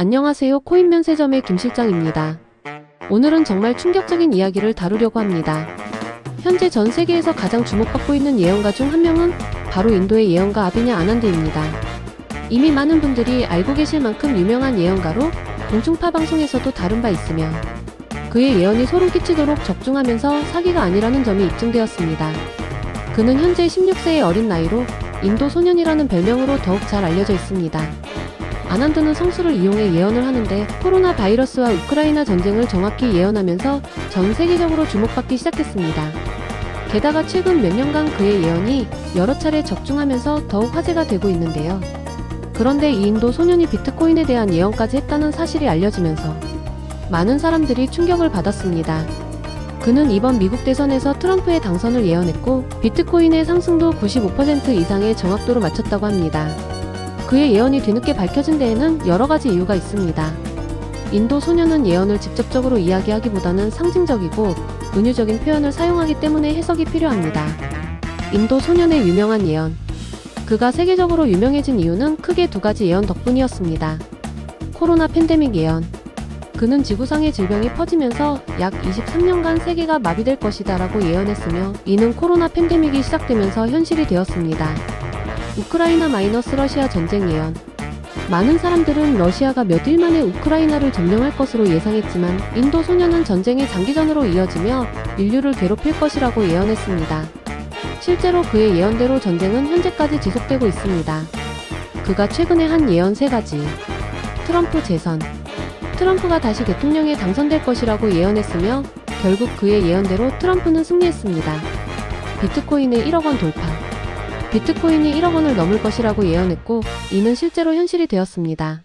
안녕하세요. 코인 면세점의 김 실장입니다. 오늘은 정말 충격적인 이야기를 다루려고 합니다. 현재 전 세계에서 가장 주목받고 있는 예언가 중 한 명은 바로 인도의 예언가 아비냐 아난드입니다. 이미 많은 분들이 알고 계실 만큼 유명한 예언가로 공중파 방송에서도 다룬 바 있으며 그의 예언이 소름 끼치도록 적중하면서 사기가 아니라는 점이 입증되었습니다. 그는 현재 16세의 어린 나이로 인도 소년이라는 별명으로 더욱 잘 알려져 있습니다. 아난드는 성수를 이용해 예언을 하는데 코로나 바이러스와 우크라이나 전쟁을 정확히 예언하면서 전 세계적으로 주목받기 시작했습니다. 게다가 최근 몇 년간 그의 예언이 여러 차례 적중하면서 더욱 화제가 되고 있는데요. 그런데 이 인도 소년이 비트코인에 대한 예언까지 했다는 사실이 알려지면서 많은 사람들이 충격을 받았습니다. 그는 이번 미국 대선에서 트럼프의 당선을 예언했고 비트코인의 상승도 95% 이상의 정확도로 맞췄다고 합니다. 그의 예언이 뒤늦게 밝혀진 데에는 여러 가지 이유가 있습니다. 인도 소년은 예언을 직접적으로 이야기하기보다는 상징적이고 은유적인 표현을 사용하기 때문에 해석이 필요합니다. 인도 소년의 유명한 예언. 그가 세계적으로 유명해진 이유는 크게 두 가지 예언 덕분이었습니다. 코로나 팬데믹 예언. 그는 지구상의 질병이 퍼지면서 약 23년간 세계가 마비될 것이다라고 예언했으며 이는 코로나 팬데믹이 시작되면서 현실이 되었습니다. 우크라이나 마이너스 러시아 전쟁 예언. 많은 사람들은 러시아가 몇 일 만에 우크라이나를 점령할 것으로 예상했지만 인도 소년은 전쟁이 장기전으로 이어지며 인류를 괴롭힐 것이라고 예언했습니다. 실제로 그의 예언대로 전쟁은 현재까지 지속되고 있습니다. 그가 최근에 한 예언 세 가지. 트럼프 재선. 트럼프가 다시 대통령에 당선될 것이라고 예언했으며 결국 그의 예언대로 트럼프는 승리했습니다. 비트코인의 1억 원 돌파. 비트코인이 1억 원을 넘을 것이라고 예언했고 이는 실제로 현실이 되었습니다.